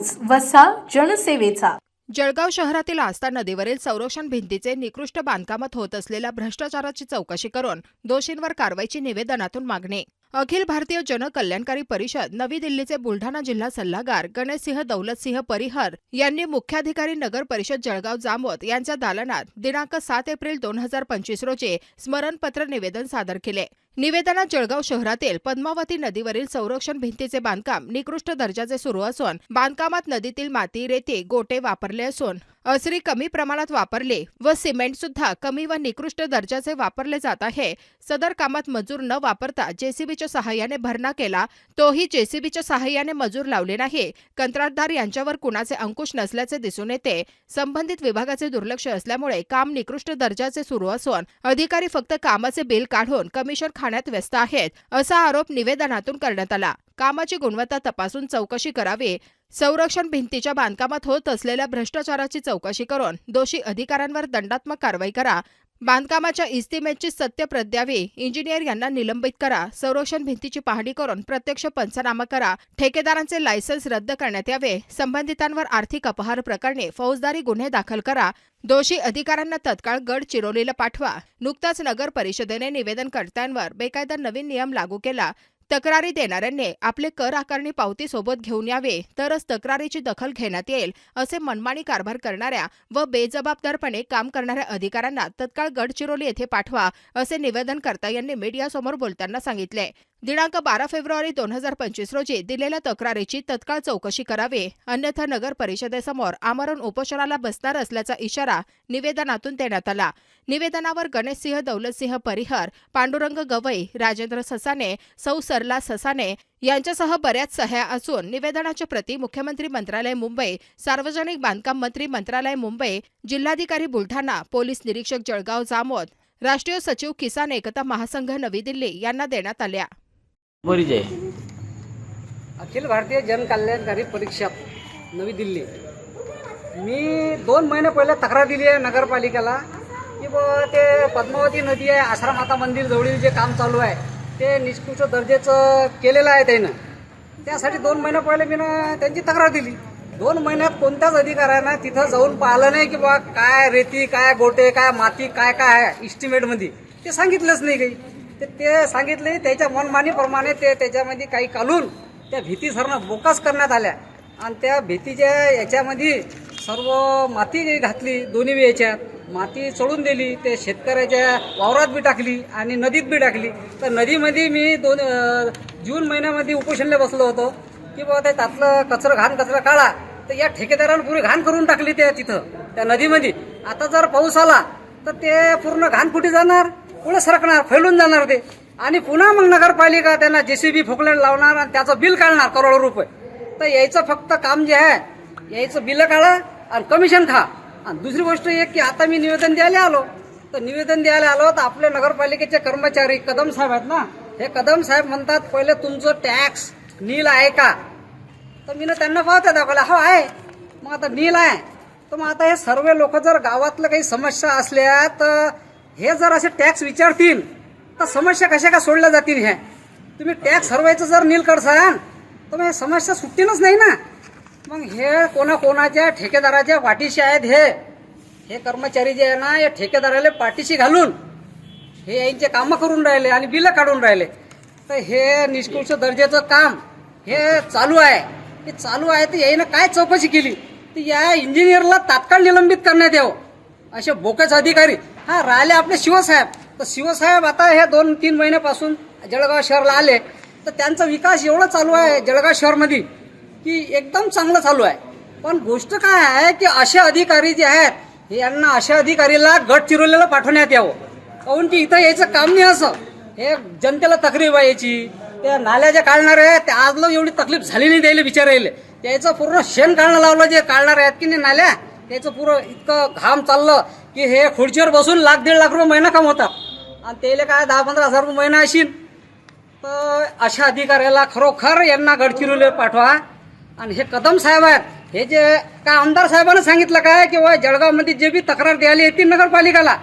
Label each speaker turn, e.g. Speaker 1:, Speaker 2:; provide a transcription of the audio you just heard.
Speaker 1: News वसा जनसेवेचा.
Speaker 2: जळगाव शहरातील आस्था नदीवरील संरक्षण भिंतीचे निकृष्ट बांधकामात होत असलेल्या भ्रष्टाचाराची चौकशी करून दोषींवर कारवाईची निवेदनातून मागणी. अखिल भारतीय जनकल्याणकारी परिषद नवी दिल्लीचे बुलढाणा जिल्हा सल्लागार गणेशसिंह दौलतसिंह परिहर यांनी मुख्याधिकारी नगर परिषद जळगाव जामोद यांच्या दालनात दिनांक सात एप्रिल दोन हजार पंचवीस रोजी स्मरणपत्र निवेदन सादर केले. निवेदनात जळगाव शहरातील पद्मावती नदीवरील संरक्षण भिंतीचे बांधकाम निकृष्ट दर्जाचे सुरू असून बांधकामात नदीतील माती रेती गोटे वापरले असून असरी कमी प्रमाणात वापरले व सिमेंट सुद्धा कमी व निकृष्ट दर्जाचे वापरले जात आहे. सदर कामात मजूर न वापरता जेसीबीच्या सहाय्याने भरणा केला तोही जेसीबीच्या सहाय्याने मजूर लावले नाही. कंत्राटदार यांच्यावर कुणाचे अंकुश नसल्याचे दिसून येते. संबंधित विभागाचे दुर्लक्ष असल्यामुळे काम निकृष्ट दर्जाचे सुरू असून अधिकारी फक्त कामाचे बिल काढून कमिशन खाण्यात व्यस्त आहेत असा आरोप निवेदनातून करण्यात आला. कामाची गुणवत्ता तपासून चौकशी करावी. संरक्षण भिंतीच्या बांधकामात होत असलेल्या भ्रष्टाचाराची चौकशी करून दोषी अधिकाऱ्यांवर दंडात्मक कारवाई करा. बांधकामाच्या इस्टिमेटची सत्य प्रद्यावी इंजिनियर यांना निलंबित करा. संरक्षण भिंतीची पाहणी करून प्रत्यक्ष पंचनामा करा. ठेकेदारांचे लायसन्स रद्द करण्यात यावे. संबंधितांवर आर्थिक अपहार प्रकरणी फौजदारी गुन्हे दाखल करा. दोषी अधिकाऱ्यांना तत्काळ गड चिरोलीला पाठवा. नुकताच नगर परिषदेने निवेदनकर्त्यांवर बेकायदा नवीन नियम लागू केला. तक्रारी देणाऱ्यांनी आपले कर आकारणी पावती सोबत घेऊन यावे तरच तक्रारीची दखल घेण्यात येईल असे मनमानी कारभार करणाऱ्या व बेजबाबदारपणे काम करणाऱ्या अधिकाऱ्यांना तत्काळ गडचिरोली येथे पाठवा असे निवेदनकर्ता यांनी मीडियासमोर बोलताना सांगितले. दिनांक बारा फेब्रुवारी दोन हजार पंचवीस रोजी दिलेल्या तक्रारीची तत्काळ चौकशी करावी. अन्यथा नगर परिषदेसमोर आमरण उपोषणाला बसणार असल्याचा इशारा निवेदनातून देण्यात आला. निवेदनावर गणेशसिंह दौलतसिंह परिहर पांडुरंग गवई राजेंद्र ससाने सौ सरला ससाने यांच्यासह बऱ्याच सह्या असून निवेदनाच्या प्रती मुख्यमंत्री मंत्रालय मुंबई सार्वजनिक बांधकाम मंत्री मंत्रालय मुंबई जिल्हाधिकारी बुलढाणा पोलीस निरीक्षक जळगाव जामोद राष्ट्रीय सचिव किसान एकता महासंघ नवी दिल्ली यांना देण्यात आल्या.
Speaker 3: परिचय
Speaker 4: अखिल भारतीय जनकल्याणकारी परीक्षा नवी दिल्ली. मी दोन महिने पहिले तक्रार दिली आहे नगरपालिकेला की बुवा ते पद्मावती नदी आहे आश्रमाता मंदिर जवळील जे काम चालू आहे ते निष्कृष्ट दर्जाचं केलेलं आहे त्यानं. त्यासाठी दोन महिने पहिले मी त्यांची तक्रार दिली. दोन महिन्यात कोणत्याच अधिकाऱ्यानं तिथं जाऊन पाहिलं नाही की बा काय रेती काय गोटे काय माती काय काय आहे इस्टिमेटमध्ये ते सांगितलंच नाही काही. ते ते सांगितले त्याच्या मनमानीप्रमाणे ते त्याच्यामध्ये काही कालून त्या भीती सरणं बोकास करण्यात आल्या. आणि त्या भीतीच्या याच्यामध्ये सर्व माती घातली दोन्ही बी याच्यात. माती चढून दिली ते शेतकऱ्याच्या वावरात बी टाकली आणि नदीत बी टाकली. तर नदीमध्ये मी दोन जून महिन्यामध्ये उपोषणला बसलो होतो. की बाबा ते त्यातलं कचरं घाण कचरा काढा. तर या ठेकेदारानं पुरी घाण करून टाकली त्या तिथं त्या नदीमध्ये. आता जर पाऊस आला तर ते पूर्ण घाण कुठे जाणार. पुढे सरकणार फैलून जाणार ते. आणि पुन्हा मग नगरपालिका त्यांना जेसीबी फोकलेट लावणार आणि त्याचं बिल काढणार करोडो रुपये. तर यायचं फक्त काम जे आहे यायचं बिल काढा आणि कमिशन खा. आणि दुसरी गोष्ट एक की आता मी निवेदन द्यायला आलो. तर निवेदन द्यायला आलो तर आपले नगरपालिकेचे कर्मचारी कदम साहेब आहेत ना हे कदम साहेब म्हणतात पहिले तुमचं टॅक्स नील आहे का? तर मी त्यांना पाहते दाखवला हो आहे. मग आता नील आहे. तर मग आता हे सर्व लोक जर गावातलं काही समस्या असल्या तर हे जर असे टॅक्स विचारतील तर समस्या कशा का सोडल्या जातील ह्या तुम्ही टॅक्स सर्वायचं जर नील करसान तर मग समस्या सुटतीलच नाही ना? मग हे कोणाकोणाच्या ठेकेदाराच्या पाठीशी आहेत हे? हे कर्मचारी जे आहे ना या ठेकेदाराला पाठीशी घालून हे यांचे कामं करून राहिले आणि बिलं काढून राहिले. तर हे निष्कृष दर्जाचं काम हे चालू आहे. हे चालू आहे तर याईनं काय चौकशी केली? तर या इंजिनियरला तात्काळ निलंबित करण्यात यावं. असे बोकच अधिकारी हा राहिले आपले शिवसाहेब. तर शिवसाहेब आता हे दोन तीन महिन्यापासून जळगाव शहरला आले. तर त्यांचा विकास एवढा चालू आहे जळगाव शहरमध्ये की एकदम चांगलं चालू आहे. पण गोष्ट काय आहे की असे अधिकारी जे आहेत हे यांना अशा अधिकारीला गडचिरोलीला पाठवण्यात यावं. काहून की इथं यायचं काम नाही असं. हे जनतेला तकलीफ यायची त्या नाल्या काढणारे आहेत त्या आजला एवढी तकलीफ झाली नाही द्यायला बिचारायले त्याचं पूर्ण शेण काढणं लावलं जे काढणारे आहेत की नाही नाल्या त्याचं पुरं इतकं घाम चाललं. की हे खुर्चीवर बसून लाख दीड लाख रुपये महिना कमवतात. आणि त्याला काय दहा पंधरा हजार रुपये महिना असेल तर अशा अधिकाऱ्याला खरोखर यांना गडचिरोली पाठवा. आणि हे कदम साहेब आहेत हे जे काय आमदार साहेबांना सांगितलं काय की जळगावमध्ये जे बी तक्रार द्यायला येतील नगरपालिकेला